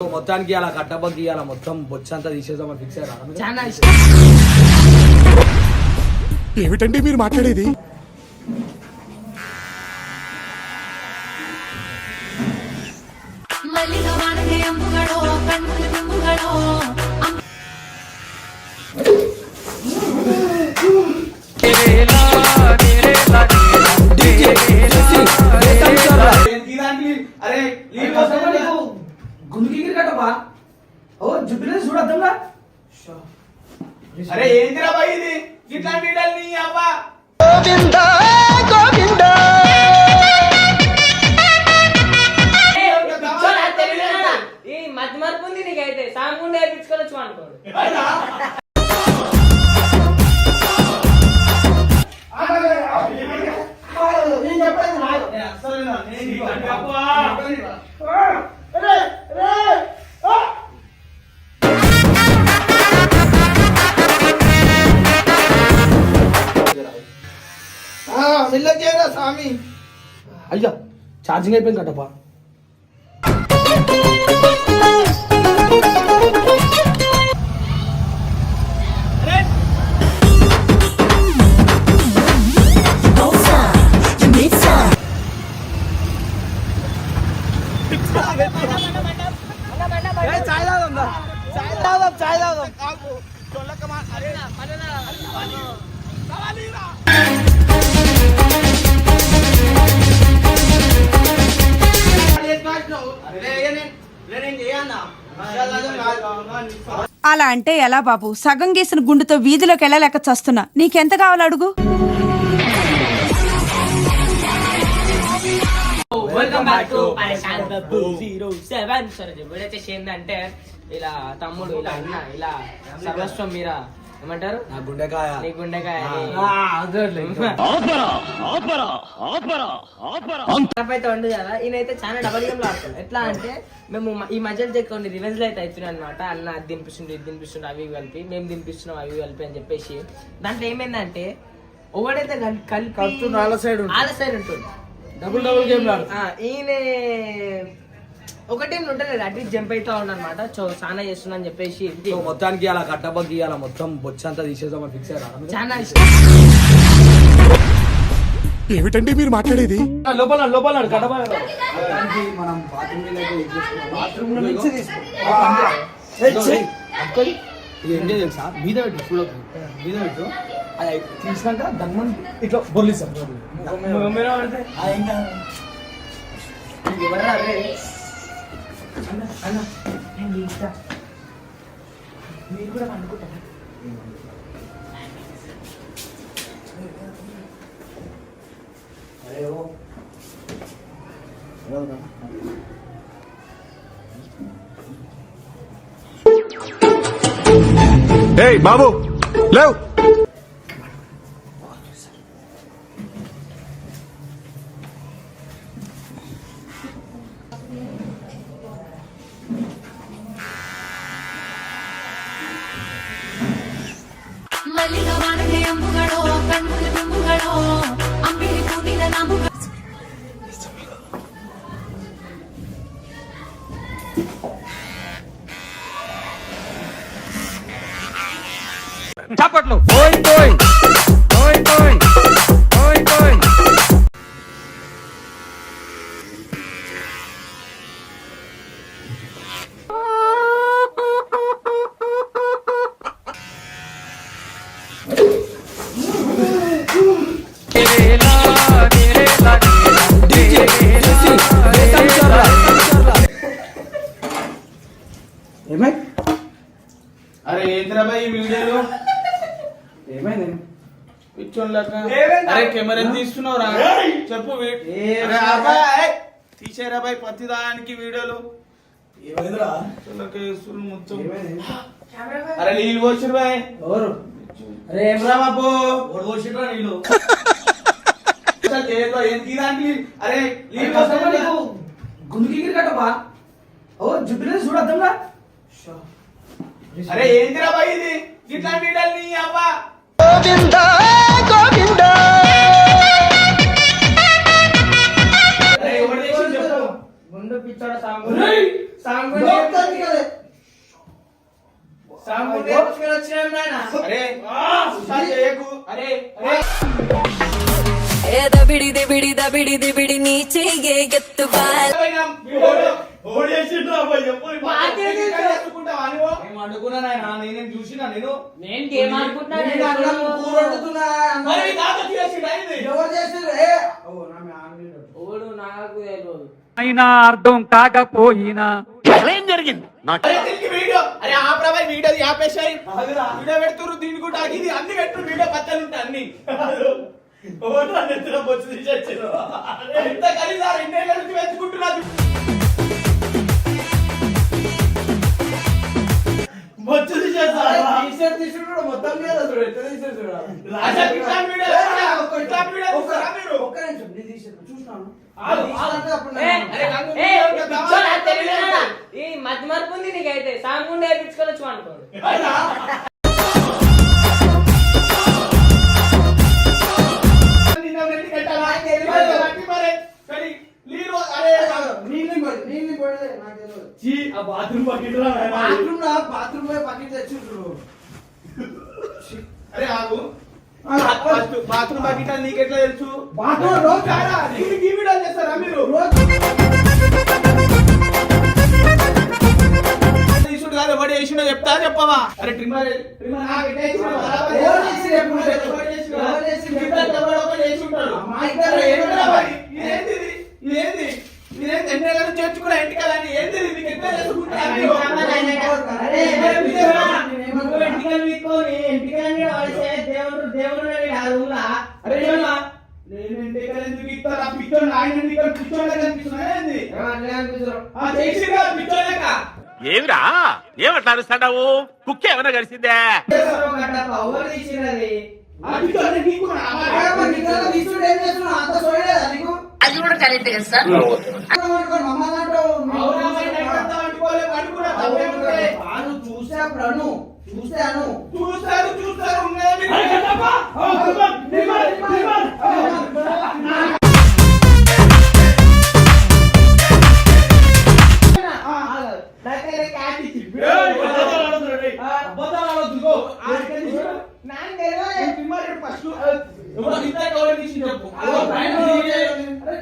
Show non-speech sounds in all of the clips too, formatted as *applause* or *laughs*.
మొత్తానికి అలా కట్టబగ్గి అలా మొత్తం బొచ్చంతా తీసేద్దామని ఫిక్స్ ఏమిటండి మీరు మాట్లాడేది అరే గుండుకి ఎగిరి కట్టపా ఓ జుబ్బిలేదు చూడద్దా అరే ఏంటిరా బాయ్ ఇది? ఇట్లాంటి అవ్వ. ఈ ఛార్జింగ్ అయిపోయింది కట్టపా అంటే ఎలా బాబు? సగం గీసిన గుండుతో వీధిలోకి వెళ్ళలేక చస్తున్నా. నీకెంత కావాలి అడుగు? వెల్కమ్ బ్యాక్ టు పరేషాన్ బబ్బు జీరో సెవెన్ సరే ఇప్పుడు వచ్చేసి ఏంటంటే ఇలా తమ్ముడు ఇలా అన్న ఇలా సర్వస్వం మీరా ఏమంటారు? నా గుండెకాయ. నీ గుండెకాయ అయితే ఉండదు కదా ఈయనైతే చాలా డబల్ గేమ్ ఆడతాడు. ఎట్లా అంటే మేము ఈ మధ్యలో కొన్ని రివెంజ్ అయితే అవుతున్నాయి అనమాట అన్న అది తినిపిస్తుండే ఇది తినిపిస్తుండే అవి ఇవి కలిపి మేము తినిపిస్తున్నాం అవి కలిపి అని చెప్పేసి. దాంట్లో ఏమైందంటే ఒకడైతే కల్- కలిపి side ఉంటుంది. వాళ్ళ సైడ్ ఉంటుంది డబుల్ డబుల్ గేమ్ ఈయన ఒకటే ఉంటుంది అటు జంప్ అవుతా ఉన్నమాట సో చాలా చేస్తున్నా అని చెప్పేసి సో మొత్తానికి అలా కట్టబగ్గి అలా మొత్తం బొచ్చంతా తీసేద్దామని ఫిక్స్ అయ్యారా? చాలా ఏమిటండి మీరు మాట్లాడేది? లోపల లోపల నాడు, కట్టబా మొత్తానికి మనం బాత్రూమ్ ఏం తెలుసా? మీద పెట్టు చూడకు. మీద పెట్టు. అది తీసినాక దమ్మని ఇట్లా బొల్లిస్తాం అది ఇంకా ఇది ఎవరా రే? అన్న, అన్న, నేను తీస్తా. మీరు కూడా అనుకుంటారా అరే ఓ ఏయ్ బాబు లేవ్ ఏమై అరే కెమెరా తీస్తున్నావురా? చెప్పు తీసేరా బాయ్ ప్రతి దానికి వీడియోలు మొత్తం. అరే నీళ్ళు పోసిరు బాయ్. ఎవరు? అరే ఏం రా బాబు? ఓడి పోసిండ్రా నీళ్ళు? అరే? గుండుకి ఎగిరి కట్టపా ఓ జుబ్బిలేదు చూడద్దా అరే ఏంటిరా బాయ్ ఇది? ఇట్లాంటి వీడియోలు నీ అవ్వ. అరే ఎవరు చేసిండు చెప్పు ముందు పిచ్చోడ సాంగ్ ఒరేయ్! సాంగుండే వచ్చినాం నాయన అరే అరే ఏ దబిడి దిబిడి దబిడి దిబిడి నీ చెయ్యే ఎత్తు బాల్ ఏం నేనేం చూసినా నేను? ఏ, అయినా అర్థం కాకపోయినా. అరే దీనికి వీడియో. అరే ఆ ప్రభాయ్ వీడియో ఆపేసాయి వీడియో పెడుతురు దీని కూడా ఇది అన్ని పెట్టు వీడియో పక్కన ఉంటాయి అన్ని. ఎంత కలిసారు ఇన్నేళ్ళ నుంచి బొచ్చు తీసేస్తారు టీ-షర్ట్ తీసుకుంటాడు, మొత్తం మీద చూడు, ఎట్లా. రాజా వీడియో వీడియో మీరు? ఒక్క నిమిషం, నీ టీ-షర్ట్? ఈ మతి మరపు ఉంది నీకైతే సాంగుండే నేర్పించుకోవచ్చు అనుకోండి. నీళ్ళు నీళ్ళు పోయలే, నాకు తెలియదు. చీ, ఆ బాత్రూమ్ బకెట్ రా నాయనా. బాత్రూమ్లో బాత్రూమ్లో పక్కన తెచ్చిండ్రు. అరే ఆగు. ఫస్ట్ బాత్రూమ్ బకెట్ అని నీకెట్లా తెలుసు? బాత్రూమ్ రోజు కాదా? ఈ వీడియో చేస్తారా మీరు? తీసుడు కాదు ఎవడు చేసిండో చెప్తా చెప్పవా? అరే చేసి ఉంటాడు. మా ఇద్దరు అరే ఎవరు ఏంటిరా మరి? చేర్చుకున్న ఏంటి? మీకు ఏం ఎంటికలు వీక్కొని దేవుడు దేవుడు అరే? నేను ఎంటికలు ఎందుకు ఇస్తారా? ఆయన ఎంటికలు పిచ్చోళ్ళక. ఏమిరా ఏమట్లా అరుస్తాడావు కుక్క ఏమైనా పిచ్చోళ్ళని నీకురా? మమ్మల్ని నైట్ అంతా వండుకోలే, వండుకున్నా తప్పేముంది? చూసాను ఎవరో ఇందాక ఎవరో తీసి చెప్పు. అదో పైన తీసి, అరే,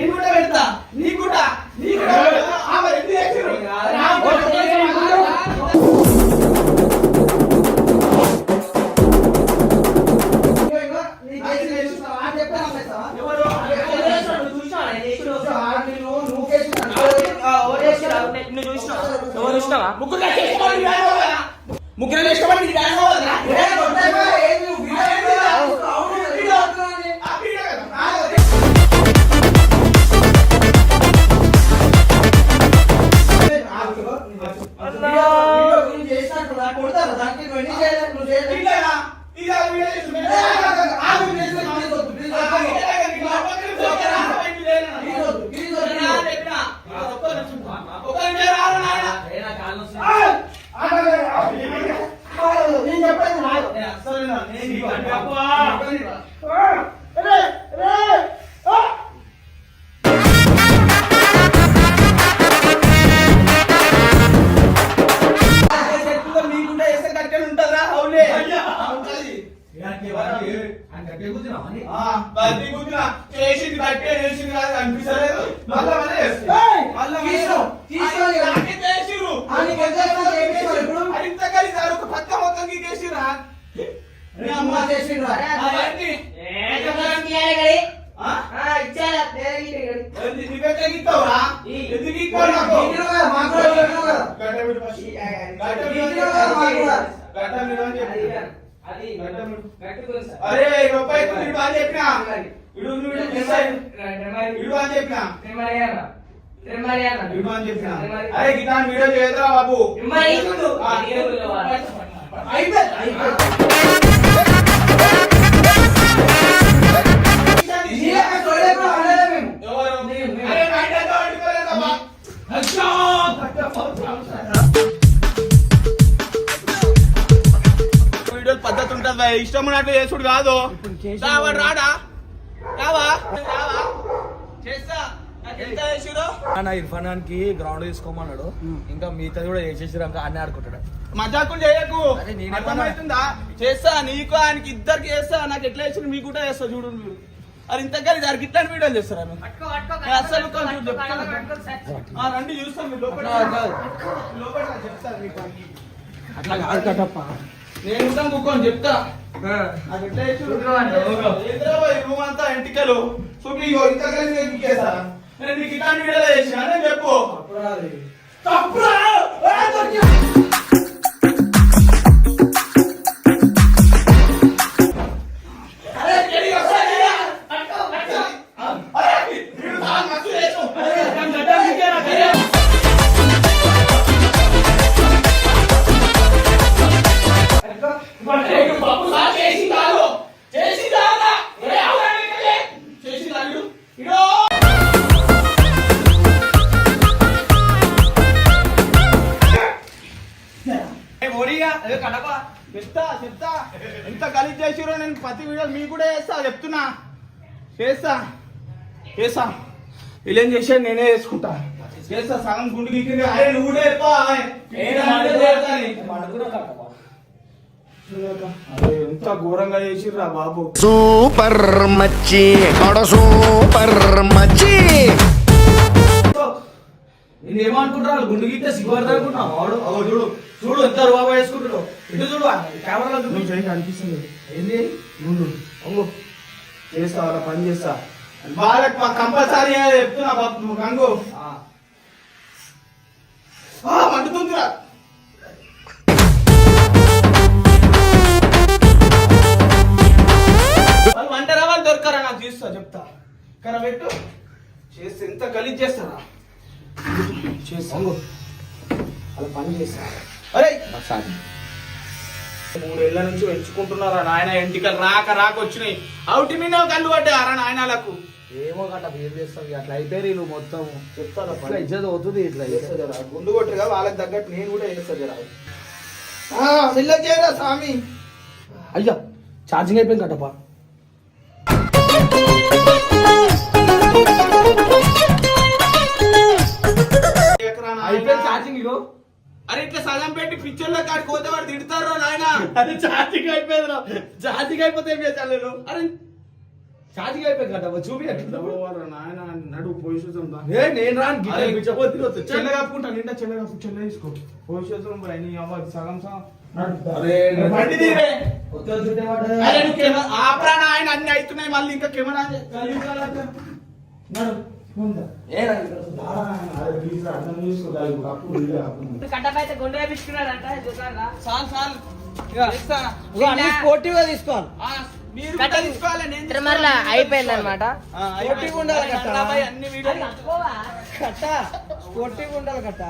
గుడ్డ, దానికి నువ్వు ఎన్ని చేయలేదు? నువ్వు చేయలేదు. ఒక పక్క మొత్తం అమ్మ చేసిండ్రా. గీకినావు కదా, మాకు కూడా గీకినావు కదా. గడ్డ మీద ఫస్ట్. గడ్డ మీద గీకినావు కదా, మాకు కూడా. గడ్డ మీద అని అది చెప్పు. ఇయ్యాలి. అది కట్టుకో సార్. అరే రూపాయి చెప్పినా? ఇడు వీడియో పద్ధతి ఉంటుంది ఇష్టం ఉన్నట్లు చేసుడు కాదు. రాడా? నా ఇర్ఫాన్ ఖాన్కి గ్రౌండ్ తీసుకోమన్నాడు. ఇంకా మిగతాది కూడా చేసేసారు ఇంకా అన్నీ ఆడుకుంటాడు. మజాకులు చేయకు. అర్థమవుతుందా చేస్తా నీకు ఆయనకి ఇద్దరికి చేస్తా. నాకు ఎట్లా చేసిన మీకు కూడా చేస్తా చూడు మీరు అది ఇంతకీ దానికి ఇట్లాంటి వీడియోలు చేస్తారా. ఆ, రండి చూస్తాం మీరు లోపల మీకు. అట్లా కాదు కట్టప్ప నేను ఉంటాను కూర్చొని చెప్తా. అంతా ఎంటికలు. చూపి ఇగో చేస్తా. చేస్తా. వీళ్ళేం చేశారు? నేనే చేసుకుంటా. చేస్తా. సగం గుండు గీకింది అరే నువ్వు కూడా చెప్పా అరే ఎంత ఘోరంగా చేసిర్రా బాబు. సూపర్ మచ్చి సూపర్ మచ్చి. నేను ఏమనుకుంటున్నా గుండు గీస్తే సిగ్గుపడతా అనుకుంటున్నా వాడు చూడు. చూడు ఎంత రూపా వేసుకుంటున్నావు. ఇటు చూడు కెమెరాలో చూడు. కనిపిస్తుంది ఏంది? చేస్తా అలా పని చేస్తా. వాళ్ళకి కంపల్సరీ చెప్తున్నా బాబు నువ్వు గంగు ఆ, మండుతుందిరా. వాళ్ళు వంట రావాలి దొరకరా నాకు చూస్తా చెప్తా. కానీ పెట్టు. చేస్తే ఎంత గలీజ్ చేస్తారా? చేస్తా. అలా పని చేస్తా. అరే. మూడేళ్ళ నుంచి పెంచుకుంటున్నారా నాయన? ఎంటికలు రాక రాక వచ్చినాయి. అవుటి మీద కళ్ళు పడ్డారా నాయనలకు? ఏమో గట్ట ఏం చేస్తావు? అట్లా అయితే నువ్వు మొత్తం. ఇట్లా ఇజ్జత్ అవుతుంది ఇట్లా చేస్తా. గుండు కొట్టుగా వాళ్ళకి తగ్గట్టు నేను కూడా చేస్తా జరా. స్వామి? అయ్యా ఛార్జింగ్ అయిపోయింది నాయనా. అయిపోయింది ఛార్జింగ్ ఇగో అరే ఇట్లా సగం పెట్టి పిక్చర్లో కాడికి పోతే వాడు తిడతారు నాయన? అది ఛార్జింగ్ అయిపోయింది రా ఛార్జింగ్ అయిపోతే ఏం నేను? అరే ఛార్జింగ్ అయిపోయింది కట్టప్ప చూపి నాయన? నడు పోయి చూద్దాం దా. ఏ నేను రాను చెల్ల కప్పుకుంటా నిండా చెల్ల కప్పు చెల్ల తీసుకో. పోయి చూద్దాం మరి నీ అవ్వ సగం సగం. అరే నువ్వు ఆపరా నాయన అన్ని అవుతున్నాయి మళ్ళీ ఇంకా కెమెరా. నడు. ముందా. ఏ రా, దారా నాయన, అరే ప్లీజ్ రా, అర్థం చేసుకో, దాని కప్పు ఇదే కప్పు. కట్టప అయితే గుండె వేపించుకున్నాడంట చూసారా? చాలు చాలు. చేస్తా. స్పోర్టివ్గా తీసుకోవాలి. ఆ, మీరు కూడా తీసుకోవాలి నేను తిరుమల అయిపోయింది అనమాట ఆ, అయిపోయింది. ఉండాలి. అబ్బాయి అన్ని వీడియోలు. కట్ట. స్పోర్టివ్ ఉండాలి కట్ట.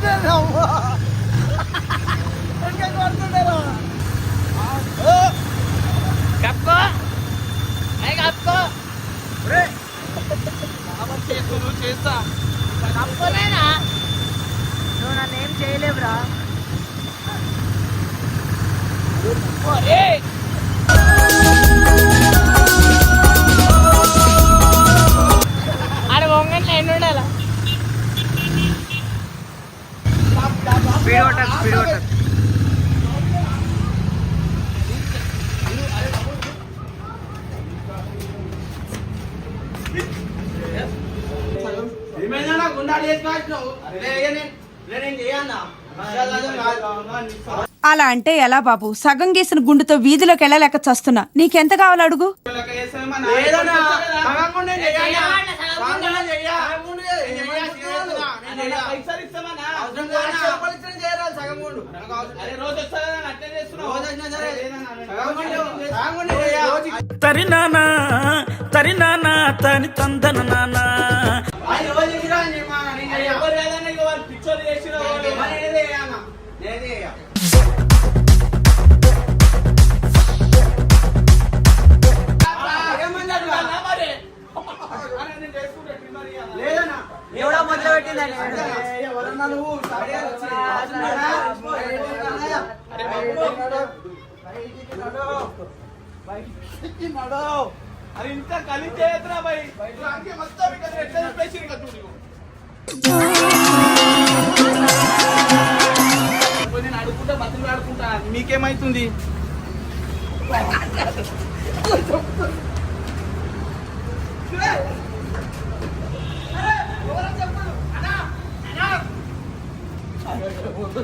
真的吗？స్పీడ్ కొట్టాలి స్పీడ్ కొట్టాలి ఏమైనా గుండాలు చేసుకున్నావు నేను చేయన్నా. అలా అంటే ఎలా బాబు? సగం గీసిన గుండుతో వీధిలోకి వెళ్ళలేక చస్తున్నా. నీకెంత కావాలి అడుగు? సగం గుండె చెయ్య. తరినానా తరినానా తని తందన నానా. నేను లేదన్నా నేనే. నేనే నేను. ఎవడో మొదలు పెట్టిందని ఎవరన్నా నువ్వు బయటికి నడు. అరే ఇంత కలిసి చేయొద్దురా బై మొత్తం ఇక్కడ ఎట్లా చెప్పేసి చూడు నేను అడుగుకుంటా బతులు ఆడుకుంటా మీకేమైతుంది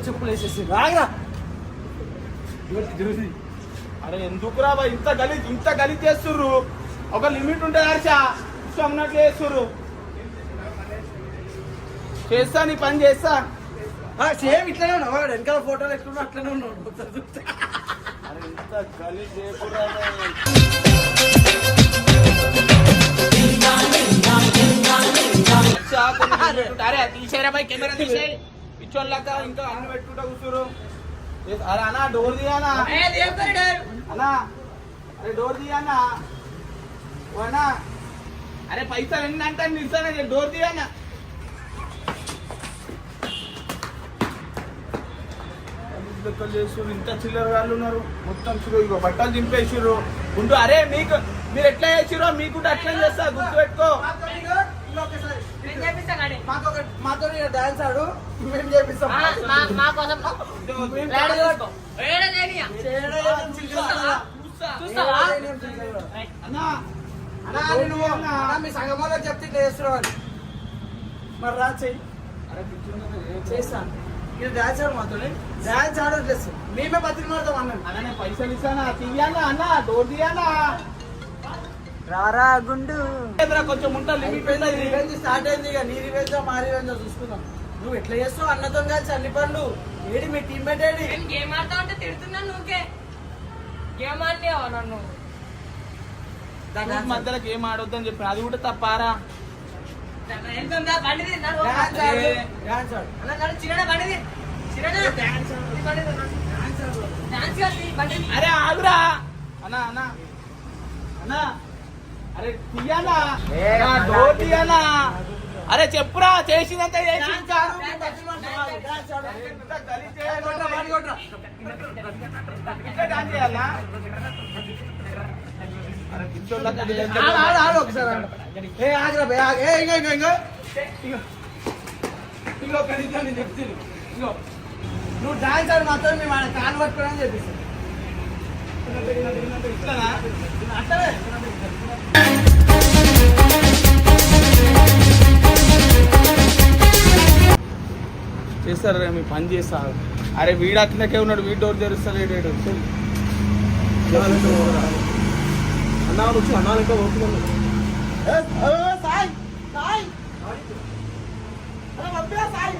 చెప్పులు వేసేసి అరే ఎందుకురా బాయ్ ఇంత గలీజ్ ఇంత గలీజ్ చేస్తుర్రు? ఒక లిమిట్ ఉంటుంది హర్ష ఇష్టం ఉన్నట్లు చేస్తుర్రు. చేస్తా నీ పని చేస్తా. సేమ్ ఇట్లానే ఉన్నావు వాడు వెనకాల ఫోటోలు ఎట్లున్నా అట్లనే ఉన్నాడు. అరే ఇంత limit ఉంటాయి. అరే. తీసేరా బాయ్ కెమెరా *laughs* తీసేయ్. పిచ్చోళ్ళక ఇంకా అన్ని పెట్టుకుంటా కూర్చురు అరే అన్నా డోర్ తీయనా అన్నా. అరే డోర్ తీయన్నా ఓ అన్నా. అరే పైసలు ఎన్ని అంటే నిల్సానే డోర్ తీయన్నా లెక్కలు చేస్తున్నారు ఇంత చిల్లర వాళ్ళు ఉన్నారు. మొత్తం చూడు ఇగో బట్టలు దింపేసిర్రు ఉండు అరే మీకు మీరు ఎట్లా చేసిరో మీకు కూడా అట్లా చేస్తా గుర్తు పెట్టుకో మాతో డాన్స్ ఆడు. మేము చేపిస్తాం. మా కోసం చెప్తే ఇట్లా చేస్తున్నావు అని మరి రా చెయ్యి. చేస్తా. మీరు డాన్స్ ఆడు మాతో డాన్స్ ఆడట్లేదు మేమే బతికి మాడతాం అన్నా. పైసలు ఇస్తానా? తీయన్నా అన్నా డోర్ తీయన్నా రారా గుండు. కొంచెం ఉంటా రివెంజ్ స్టార్ట్ అయింది ఇక. నీ రివెంజ్ మా రివెంజ్ చూసుకుందాం. నువ్వు ఎట్లా చేస్తావు? అన్నతో కలిసి అల్లి పండు. ఏడి మీ టీమ్మేట్ ఏడి? నేను గేమ్ ఆడతా ఉంటే తిడుతున్నాను నువ్వుకే. గేమ్ ఆడినావా నన్ను? దాని మధ్యలోకి ఏం ఆడొద్దని చెప్పిన. అది కూడా తప్పారా? కాదు. అరే ఆగురా. అన్నా అన్నా. అన్నా. అరే చెప్పురా చేసిందంతా నువ్వు డాన్స్ మాత్రం మేము పట్టుకోవడానికి చెప్పిస్తాం ఇట్లానా అట్లనే చేస్తారా మీ పని చేస్తారు? అరే వీడు అట్లకే ఉన్నాడు వీడి డోర్ తెరుస్తలేడు. వీడు. అన్నా వచ్చి అన్నా సాయి సాయి. సాయి.